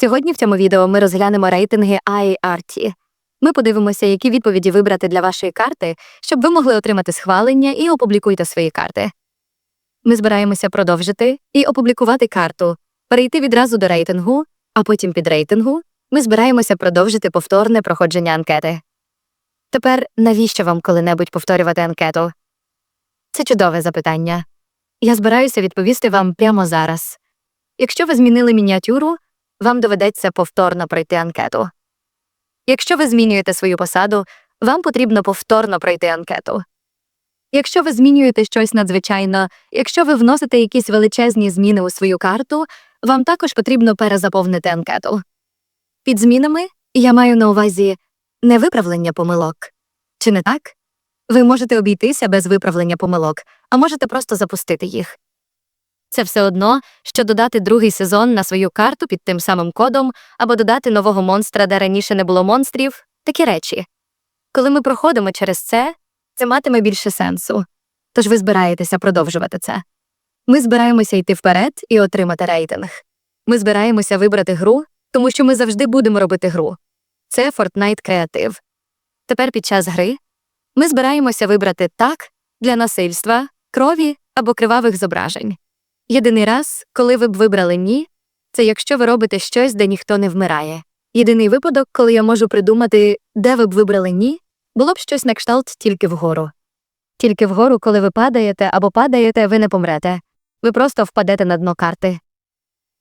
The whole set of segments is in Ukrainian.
Сьогодні в цьому відео ми розглянемо рейтинги IART. Ми подивимося, які відповіді вибрати для вашої карти, щоб ви могли отримати схвалення і опублікуйте свої карти. Ми збираємося продовжити і опублікувати карту, перейти відразу до рейтингу, а потім під рейтингу ми збираємося продовжити повторне проходження анкети. Тепер навіщо вам коли-небудь повторювати анкету? Це чудове запитання. Я збираюся відповісти вам прямо зараз. Якщо ви змінили мініатюру, вам доведеться повторно пройти анкету. Якщо ви змінюєте свою посаду, вам потрібно повторно пройти анкету. Якщо ви змінюєте щось надзвичайно, якщо ви вносите якісь величезні зміни у свою карту, вам також потрібно перезаповнити анкету. Під змінами я маю на увазі не виправлення помилок. Чи не так? Ви можете обійтися без виправлення помилок, а можете просто запустити їх. Це все одно, що додати другий сезон на свою карту під тим самим кодом або додати нового монстра, де раніше не було монстрів, такі речі. Коли ми проходимо через це, це матиме більше сенсу. Тож ви збираєтеся продовжувати це. Ми збираємося йти вперед і отримати рейтинг. Ми збираємося вибрати гру, тому що ми завжди будемо робити гру. Це Fortnite Creative. Тепер під час гри ми збираємося вибрати так для насильства, крові або кривавих зображень. Єдиний раз, коли ви б вибрали ні, це якщо ви робите щось, де ніхто не вмирає. Єдиний випадок, коли я можу придумати, де ви б вибрали ні, було б щось на кшталт тільки вгору. Тільки вгору, коли ви падаєте або падаєте, ви не помрете. Ви просто впадете на дно карти.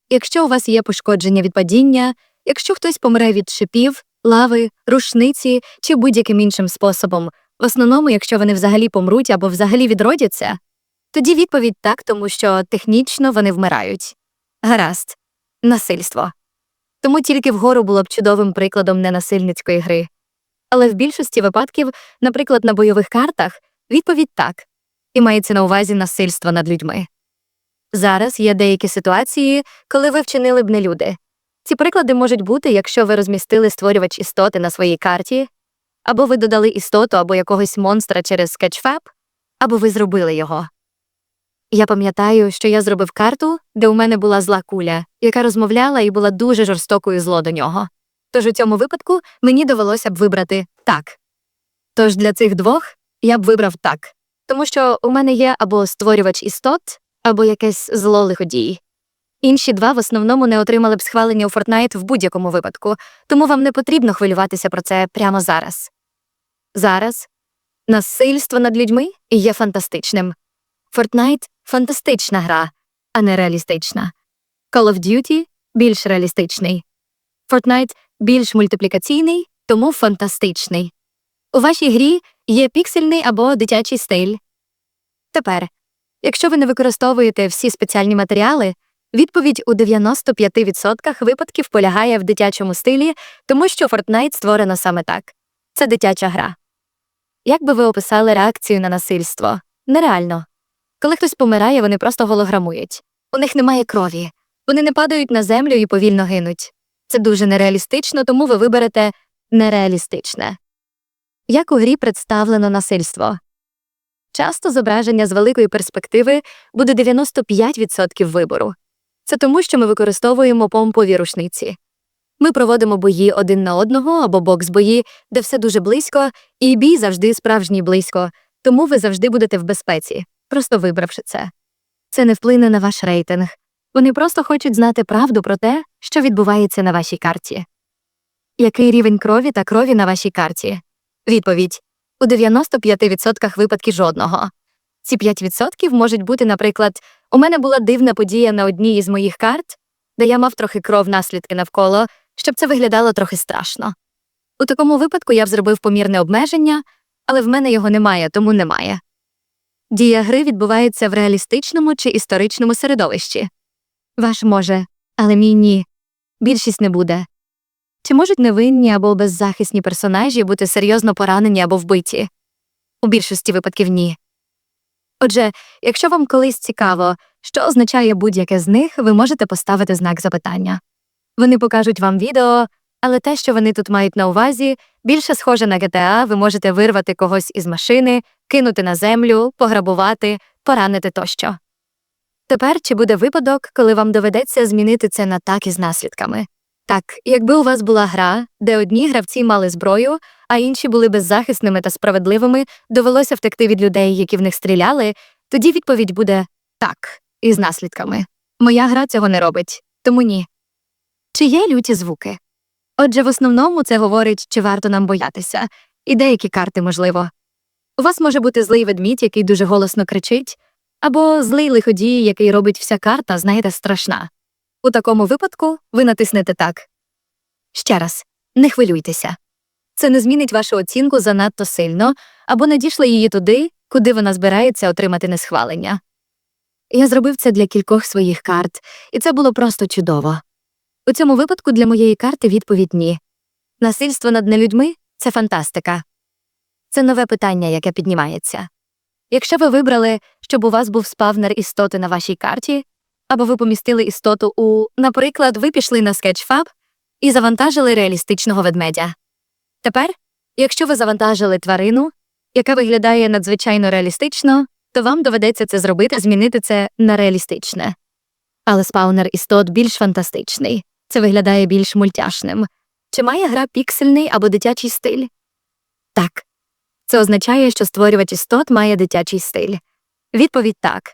Якщо у вас є пошкодження від падіння, якщо хтось помре від шипів, лави, рушниці чи будь-яким іншим способом, в основному, якщо вони взагалі помруть або взагалі відродяться, тоді відповідь так, тому що технічно вони вмирають. Гаразд, насильство. Тому тільки вгору було б чудовим прикладом ненасильницької гри. Але в більшості випадків, наприклад, на бойових картах, відповідь так, і мається на увазі насильство над людьми. Зараз є деякі ситуації, коли ви вчинили б не люди. Ці приклади можуть бути, якщо ви розмістили створювач істоти на своїй карті, або ви додали істоту або якогось монстра через скетчфаб, або ви зробили його. Я пам'ятаю, що я зробив карту, де у мене була зла куля, яка розмовляла і була дуже жорстокою зло до нього. Тож у цьому випадку мені довелося б вибрати так. Тож для цих двох я б вибрав так, тому що у мене є або створювач істот, або якесь зло лиходій. Інші два в основному не отримали б схвалення у Fortnite в будь-якому випадку, тому вам не потрібно хвилюватися про це прямо зараз. Зараз насильство над людьми є фантастичним. Fortnite – фантастична гра, а не реалістична. Call of Duty більш реалістичний. Fortnite більш мультиплікаційний, тому фантастичний. У вашій грі є піксельний або дитячий стиль. Тепер, якщо ви не використовуєте всі спеціальні матеріали, відповідь у 95% випадків полягає в дитячому стилі, тому що Fortnite створено саме так. Це дитяча гра. Як би ви описали реакцію на насильство? Нереально. Коли хтось помирає, вони просто голограмують. У них немає крові. Вони не падають на землю і повільно гинуть. Це дуже нереалістично, тому ви виберете нереалістичне. Як у грі представлено насильство? Часто зображення з великої перспективи буде 95% вибору. Це тому, що ми використовуємо помпові рушниці. Ми проводимо бої один на одного або бокс-бої, де все дуже близько, і бій завжди справжній близько, тому ви завжди будете в безпеці, просто вибравши це. Це не вплине на ваш рейтинг. Вони просто хочуть знати правду про те, що відбувається на вашій карті. Який рівень крові та крові на вашій карті? Відповідь у 95% випадків жодного. Ці 5% можуть бути, наприклад, у мене була дивна подія на одній із моїх карт, де я мав трохи кров наслідки навколо, щоб це виглядало трохи страшно. У такому випадку я б зробив помірне обмеження, але в мене його немає, тому немає. Дія гри відбувається в реалістичному чи історичному середовищі. Ваш може, але мій ні. Більшість не буде. Чи можуть невинні або беззахисні персонажі бути серйозно поранені або вбиті? У більшості випадків ні. Отже, якщо вам колись цікаво, що означає будь-яке з них, ви можете поставити знак запитання. Вони покажуть вам відео, але те, що вони тут мають на увазі, більше схоже на GTA, ви можете вирвати когось із машини, кинути на землю, пограбувати, поранити тощо. Тепер чи буде випадок, коли вам доведеться змінити це на так із наслідками? Так, якби у вас була гра, де одні гравці мали зброю, а інші були беззахисними та справедливими, довелося втекти від людей, які в них стріляли, тоді відповідь буде так, із наслідками. Моя гра цього не робить, тому ні. Чи є люті звуки? Отже, в основному це говорить, чи варто нам боятися, і деякі карти, можливо. У вас може бути злий ведмідь, який дуже голосно кричить, або злий лиходій, який робить вся карта, знаєте, страшна. У такому випадку ви натиснете так. Ще раз, не хвилюйтеся. Це не змінить вашу оцінку занадто сильно або надійшли її туди, куди вона збирається отримати несхвалення. Я зробив це для кількох своїх карт, і це було просто чудово. У цьому випадку для моєї карти відповідь ні. Насильство над нелюдьми це фантастика. Це нове питання, яке піднімається. Якщо ви вибрали, щоб у вас був спавнер істоти на вашій карті, або ви помістили істоту у, наприклад, ви пішли на скетчфаб і завантажили реалістичного ведмедя. Тепер, якщо ви завантажили тварину, яка виглядає надзвичайно реалістично, то вам доведеться це зробити, змінити це на реалістичне. Але спаунер істот більш фантастичний, це виглядає більш мультяшним. Чи має гра піксельний або дитячий стиль? Так. Це означає, що створювач істот має дитячий стиль. Відповідь так.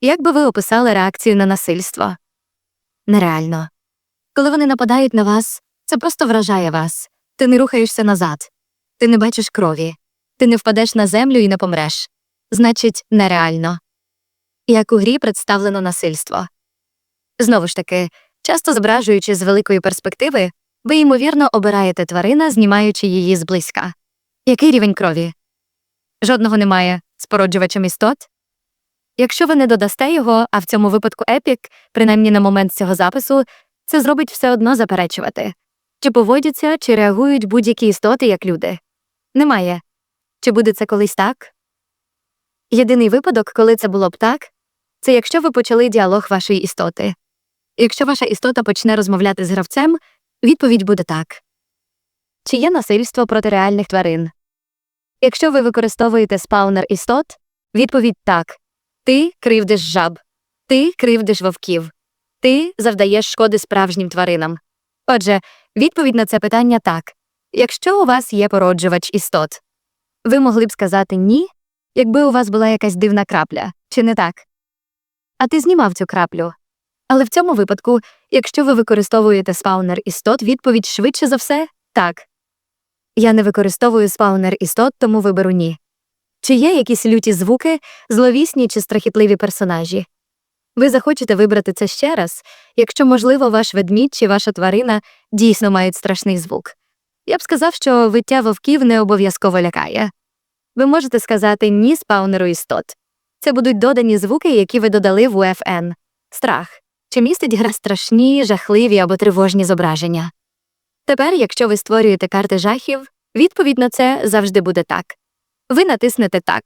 Як би ви описали реакцію на насильство? Нереально. Коли вони нападають на вас, це просто вражає вас. Ти не рухаєшся назад, ти не бачиш крові, ти не впадеш на землю і не помреш. Значить, нереально. Як у грі представлено насильство. Знову ж таки, часто зображуючи з великої перспективи, ви ймовірно обираєте тварина, знімаючи її зблизька. Який рівень крові? Жодного немає з породжувачем істот. Якщо ви не додасте його, а в цьому випадку епік, принаймні на момент цього запису, це зробить все одно заперечувати. Чи поводяться, чи реагують будь-які істоти як люди? Немає. Чи буде це колись так? Єдиний випадок, коли це було б так, це якщо ви почали діалог вашої істоти. Якщо ваша істота почне розмовляти з гравцем, відповідь буде так. Чи є насильство проти реальних тварин? Якщо ви використовуєте спаунер істот, відповідь так. Ти кривдиш жаб, ти кривдиш вовків, ти завдаєш шкоди справжнім тваринам. Отже, відповідь на це питання так. Якщо у вас є породжувач істот, ви могли б сказати ні, якби у вас була якась дивна крапля, чи не так? А ти знімав цю краплю. Але в цьому випадку, якщо ви використовуєте спаунер істот, відповідь швидше за все так. Я не використовую спаунер істот, тому виберу ні. Чи є якісь люті звуки, зловісні чи страхітливі персонажі? Ви захочете вибрати це ще раз, якщо, можливо, ваш ведмідь чи ваша тварина дійсно мають страшний звук. Я б сказав, що виття вовків не обов'язково лякає. Ви можете сказати ні спаунеру істот. Це будуть додані звуки, які ви додали в UFN. Страх. Чи містить гра страшні, жахливі або тривожні зображення? Тепер, якщо ви створюєте карти жахів, відповідь на це завжди буде так. Ви натиснете так.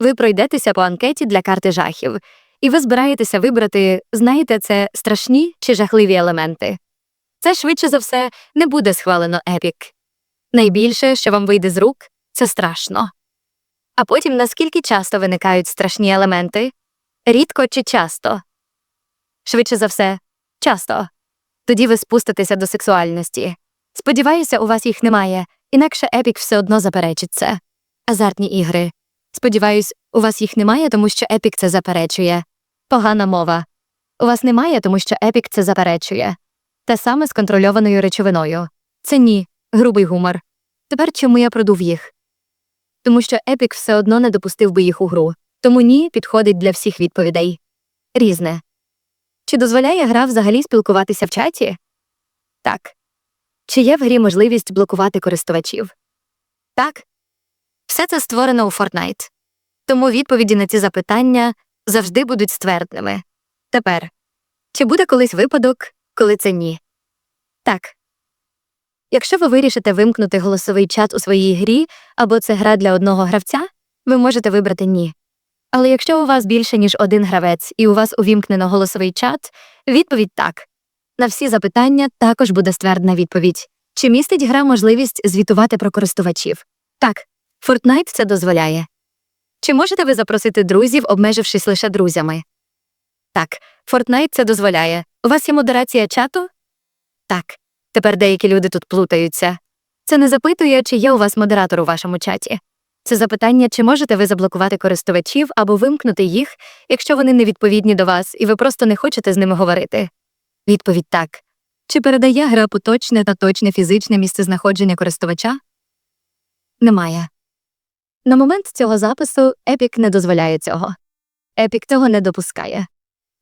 Ви пройдетеся по анкеті для карти жахів, і ви збираєтеся вибрати, знаєте, це страшні чи жахливі елементи. Це швидше за все не буде схвалено епік. Найбільше, що вам вийде з рук, це страшно. А потім наскільки часто виникають страшні елементи? Рідко чи часто? Швидше за все, часто. Тоді ви спуститеся до сексуальності. Сподіваюся, у вас їх немає, інакше епік все одно заперечить це. Азартні ігри. Сподіваюсь, у вас їх немає, тому що епік це заперечує. Погана мова. У вас немає, тому що епік це заперечує. Те саме з контрольованою речовиною. Це ні, грубий гумор. Тепер чому я продув їх? Тому що епік все одно не допустив би їх у гру. Тому ні підходить для всіх відповідей. Різне. Чи дозволяє гра взагалі спілкуватися в чаті? Так. Чи є в грі можливість блокувати користувачів? Так. Все це створено у Fortnite. Тому відповіді на ці запитання завжди будуть ствердними. Тепер, чи буде колись випадок, коли це ні? Так. Якщо ви вирішите вимкнути голосовий чат у своїй грі або це гра для одного гравця, ви можете вибрати ні. Але якщо у вас більше, ніж один гравець і у вас увімкнено голосовий чат, відповідь так. На всі запитання також буде ствердна відповідь. Чи містить гра можливість звітувати про користувачів? Так, Fortnite це дозволяє. Чи можете ви запросити друзів, обмежившись лише друзями? Так, Fortnite це дозволяє. У вас є модерація чату? Так. Тепер деякі люди тут плутаються. Це не запитує, чи є у вас модератор у вашому чаті. Це запитання, чи можете ви заблокувати користувачів або вимкнути їх, якщо вони не відповідні до вас, і ви просто не хочете з ними говорити. Відповідь так. Чи передає гра поточне та точне фізичне місцезнаходження користувача? Немає. На момент цього запису Epic не дозволяє цього. Epic цього не допускає.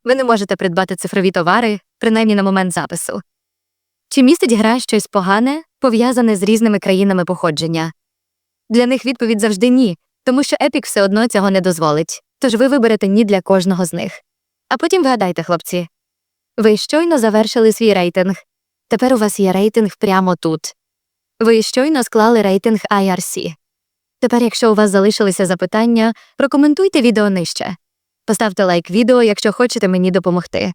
Ви не можете придбати цифрові товари, принаймні на момент запису. Чи містить гра щось погане, пов'язане з різними країнами походження? Для них відповідь завжди ні, тому що Epic все одно цього не дозволить, тож ви виберете ні для кожного з них. А потім вгадайте, хлопці. Ви щойно завершили свій рейтинг. Тепер у вас є рейтинг прямо тут. Ви щойно склали рейтинг IRC. Тепер, якщо у вас залишилися запитання, прокоментуйте відео нижче. Поставте лайк відео, якщо хочете мені допомогти.